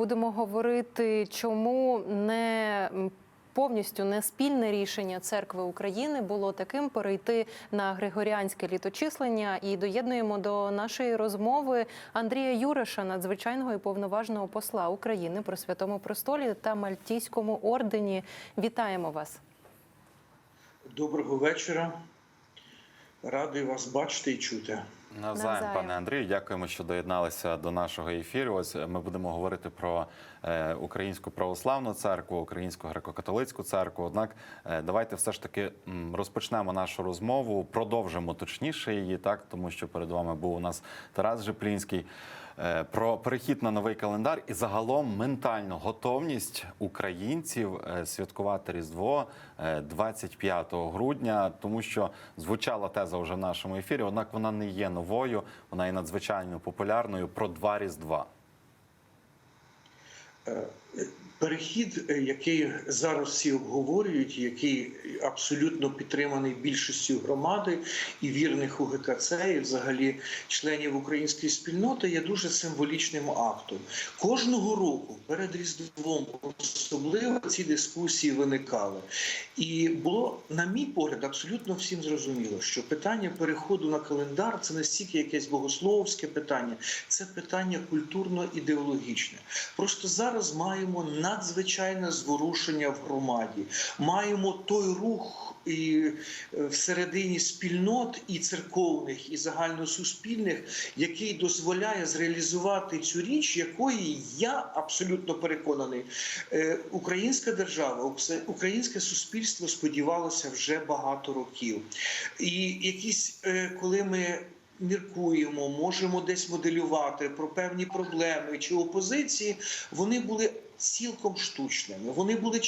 будемо говорити, чому не повністю не спільне рішення церкви України було таким перейти на григоріанське літочислення. І доєднуємо до нашої розмови Андрія Юреша, надзвичайного і повноважного посла України при святому престолі та Мальтійському ордені. Вітаємо вас. Доброго вечора. Радий вас бачити і чути. Навзаєм. Пане Андрію, дякуємо, що доєдналися до нашого ефіру. Ось ми будемо говорити про е, українську православну церкву, українську греко-католицьку церкву. Однак, е, давайте все ж таки розпочнемо нашу розмову, продовжимо точніше її, так тому що перед вами був у нас Тарас Жеплінський. Е, Про перехід на новий календар і загалом ментальну готовність українців е, святкувати Різдво е, 25 грудня, тому що звучала теза вже в нашому ефірі, однак вона не є новою, вона є надзвичайно популярною про два різдва. Перехід, е, який зараз всі обговорюють, який абсолютно підтриманий більшістю громади і вірних у ГКЦ, і взагалі членів української спільноти, є дуже символічним актом. Кожного року перед Різдвом особливо ці дискусії виникали. І було, на мій погляд, абсолютно всім зрозуміло, що питання переходу на календар це не стільки якесь богословське питання, це питання культурно-ідеологічне. Просто зараз маємо надзвичайне зворушення в громаді. Маємо той рух і е, всередині спільнот і церковних, і загальносуспільних, який дозволяє зреалізувати цю річ, якої я абсолютно переконаний, е, українська держава, українське суспільство сподівалося вже багато років. І якісь, е, коли ми міркуємо, можемо десь моделювати про певні проблеми чи опозиції, вони були цілком штучними, вони були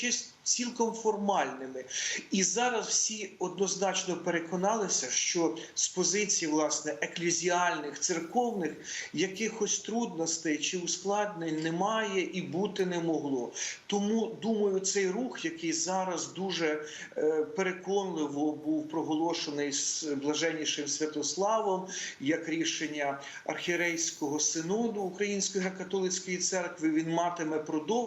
цілком формальними. І зараз всі однозначно переконалися, що з позиції власне еклезіальних, церковних якихось трудностей чи ускладнень немає і бути не могло. Тому думаю, цей рух, який зараз дуже е, переконливо був проголошений з блаженнішим Святославом, як рішення архірейського синоду Української греко-католицької церкви, він матиме продовження.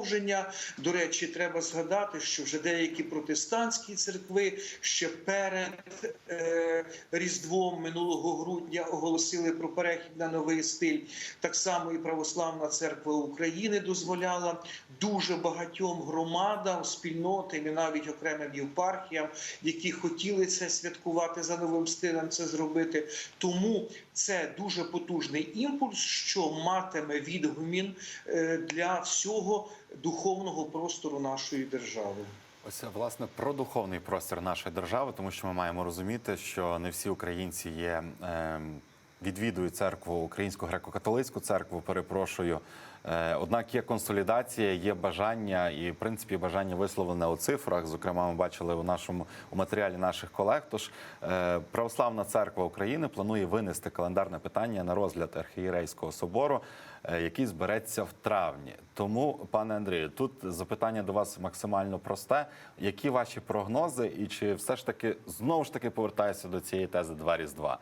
До речі, треба згадати, що вже деякі протестантські церкви ще перед е, Різдвом минулого грудня оголосили про перехід на новий стиль. Так само і Православна церква України дозволяла дуже багатьом громадам, спільнотам і навіть окремим єпархіям, які хотіли це святкувати за новим стилем, це зробити. Тому це дуже потужний імпульс, що матиме відгумін е, для всього духовного простору нашої держави. Ось власне про духовний простір нашої держави, тому що ми маємо розуміти, що не всі українці є. ем, Відвідують церкву, українську греко-католицьку церкву, перепрошую. Е, Однак є консолідація, є бажання, і в принципі бажання висловлене у цифрах. Зокрема, ми бачили у нашому у матеріалі наших колег. Тож е, православна церква України планує винести календарне питання на розгляд архієрейського собору, е, який збереться в травні. Тому, пане Андрію, тут запитання до вас максимально просте. Які ваші прогнози, і чи все ж таки знову ж таки повертаюся до цієї тези два різдва?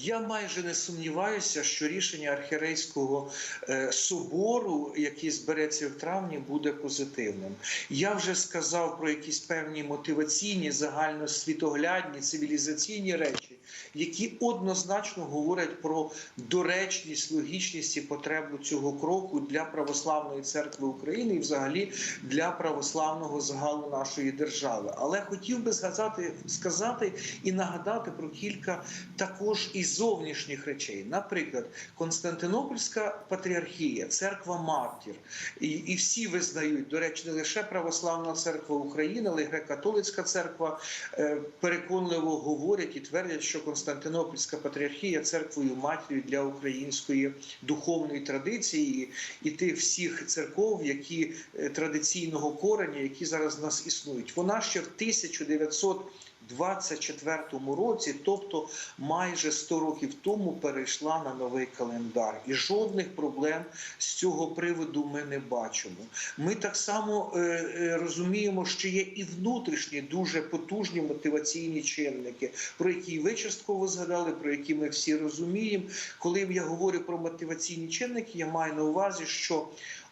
Я майже не сумніваюся, що рішення архірейського е, собору, який збереться в травні, буде позитивним. Я вже сказав про якісь певні мотиваційні, загальносвітоглядні, цивілізаційні речі, які однозначно говорять про доречність, логічність і потребу цього кроку для православної церкви України і, взагалі, для православного загалу нашої держави. Але хотів би сказати, сказати і нагадати про кілька також і зовнішніх речей. Наприклад, Константинопольська патріархія, церква Мартір, і, і всі визнають, до речі, не лише православна церква України, але й греко-католицька церква е, переконливо говорять і твердять, що Константинопольська патріархія церквою матір'ю для української духовної традиції і тих всіх церков, які е, традиційного кореня, які зараз в нас існують. Вона ще в 1900 24-му році, тобто майже 100 років тому, перейшла на новий календар, і жодних проблем з цього приводу ми не бачимо. Ми так само е, е, розуміємо, що є і внутрішні дуже потужні мотиваційні чинники, про які ви частково згадали, про які ми всі розуміємо. Коли я говорю про мотиваційні чинники, я маю на увазі, що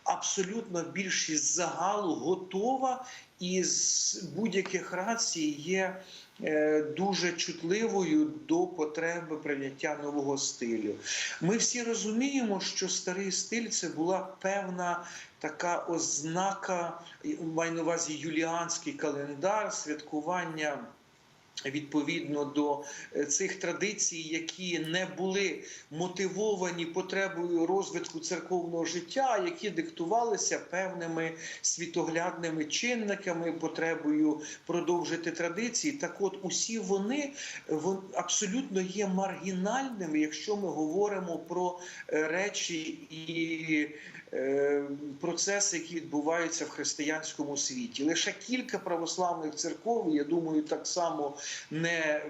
абсолютно більшість загалу готова і з будь-яких рацій є е, дуже чутливою до потреби прийняття нового стилю. Ми всі розуміємо, що старий стиль це була певна така ознака, маю на увазі юліанський календар, святкування. Відповідно до е, цих традицій, які не були мотивовані потребою розвитку церковного життя, які диктувалися певними світоглядними чинниками, потребою продовжити традиції. Так, от усі вони абсолютно є маргінальними, якщо ми говоримо про е, речі і е, процеси, які відбуваються в християнському світі. Лише кілька православних церков, я думаю, так само не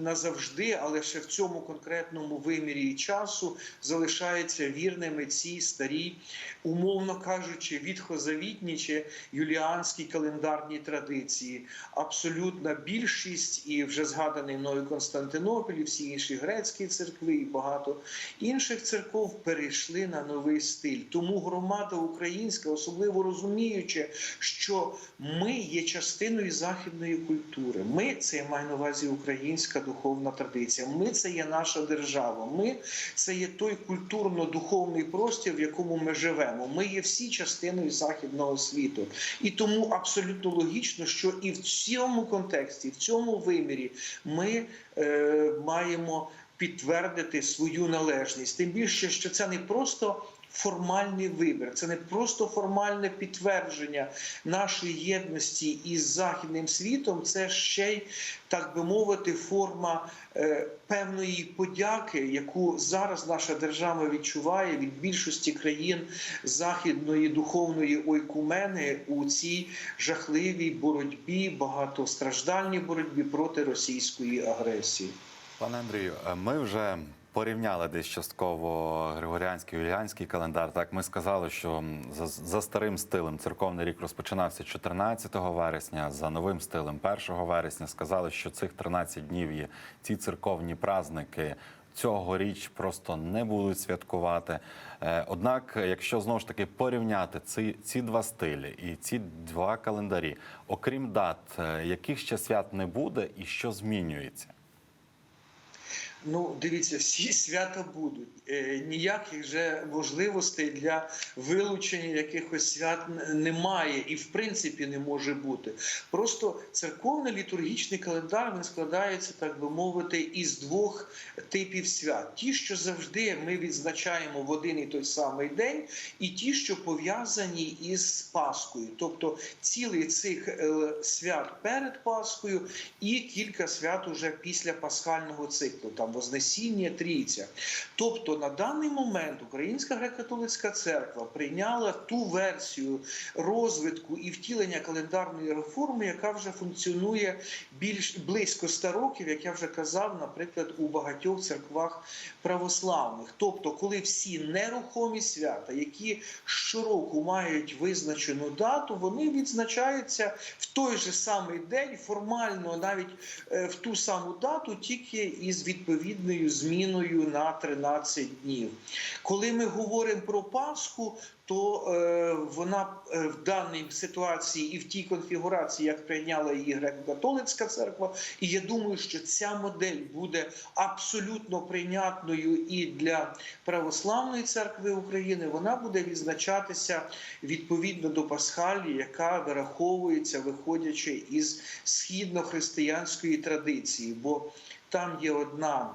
назавжди, але ще в цьому конкретному вимірі і часу залишаються вірними цій старій, умовно кажучи, відхозавітні чи юліанській календарній традиції. Абсолютна більшість, і вже згаданий мною Константинополь, і всі інші грецькі церкви, і багато інших церков перейшли на новий стиль. Тому громада українська, особливо розуміючи, що ми є частиною західної культури. Ми це я маю на увазі українська духовна традиція. Ми це є наша держава. Ми це є той культурно-духовний простір, в якому ми живемо. Ми є всі частиною західного світу, і тому абсолютно логічно, що і в цьому контексті, в цьому вимірі, ми е, маємо підтвердити свою належність. Тим більше, що це не просто. Формальний вибір, це не просто формальне підтвердження нашої єдності із західним світом, це ще й так би мовити, форма е, певної подяки, яку зараз наша держава відчуває від більшості країн західної духовної ойкумени у цій жахливій боротьбі, багатостраждальній боротьбі проти російської агресії. Пане Андрію, е, ми вже порівняли десь частково григоріанський юліанський календар. Так ми сказали, що за, за старим стилем церковний рік розпочинався 14 вересня, за новим стилем 1 вересня. Сказали, що цих 13 днів є ці церковні праздники. Цьогоріч просто не будуть святкувати. Е, Однак, якщо знову ж таки порівняти ці, ці два стилі і ці два календарі, окрім дат, е, яких ще свят не буде і що змінюється? Ну, дивіться, всі свята будуть. Е, ніяких же можливостей для вилучення якихось свят немає і в принципі не може бути. Просто церковний літургічний календар він складається, так би мовити, із двох типів свят: ті, що завжди ми відзначаємо в один і той самий день, і ті, що пов'язані із Паскою, тобто цілий цих е, свят перед Паскою і кілька свят уже після пасхального циклу, там Вознесіння, Трійця. Тобто на даний момент Українська греко-католицька церква прийняла ту версію розвитку і втілення календарної реформи, яка вже функціонує більш близько 100 років, як я вже казав, наприклад, у багатьох церквах православних. Тобто, коли всі нерухомі свята, які щороку мають визначену дату, вони відзначаються в той же самий день, формально навіть е, в ту саму дату, тільки із відповідною зміною на 13 днів. Коли ми говоримо про Пасху, то е, вона е, в даній ситуації і в тій конфігурації, як прийняла її греко-католицька церква, і я думаю, що ця модель буде абсолютно прийнятною і для православної церкви України. Вона буде відзначатися відповідно до Пасхалії, яка вираховується, виходячи із східно-християнської традиції, бо там є одна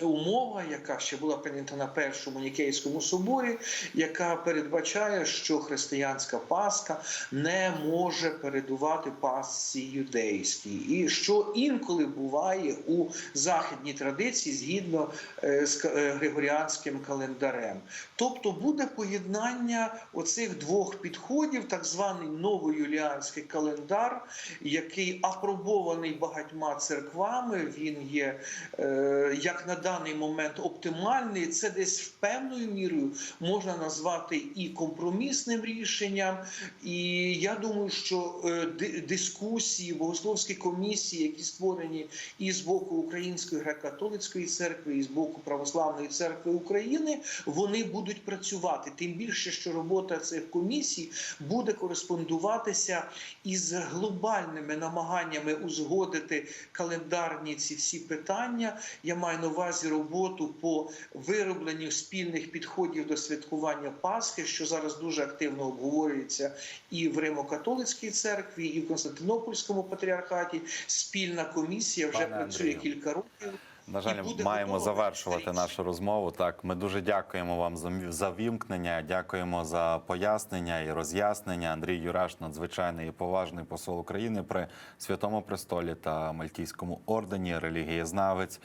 Умова, яка ще була прийнята на першому Нікейському соборі, яка передбачає, що християнська Пасха не може передувати Пасці юдейській, і що інколи буває у західній традиції згідно е, з е, григоріанським календарем. Тобто буде поєднання оцих двох підходів, так званий новоюліанський календар, який апробований багатьма церквами. Він є е, як на даний момент оптимальний. Це десь певною мірою можна назвати і компромісним рішенням. І я думаю, що е, дискусії, богословські комісії, які створені і з боку Української греко-католицької церкви, і з боку Православної церкви України, вони будуть працювати. Тим більше, що робота цих комісій буде кореспондуватися із глобальними намаганнями узгодити календарні ці всі питання. Я маю на увазі роботу по виробленню спільних підходів до святкування Пасхи, що зараз дуже активно обговорюється і в Римо-католицькій церкві, і в Константинопольському патріархаті. Спільна комісія вже Пане працює Андрію. кілька років. На жаль, маємо завершувати нашу розмову. Так, ми дуже дякуємо вам за за вімкнення. Дякуємо за пояснення і роз'яснення. Андрій Юраш, надзвичайний і поважний посол України при святому престолі та Мальтійському ордені, релігієзнавець.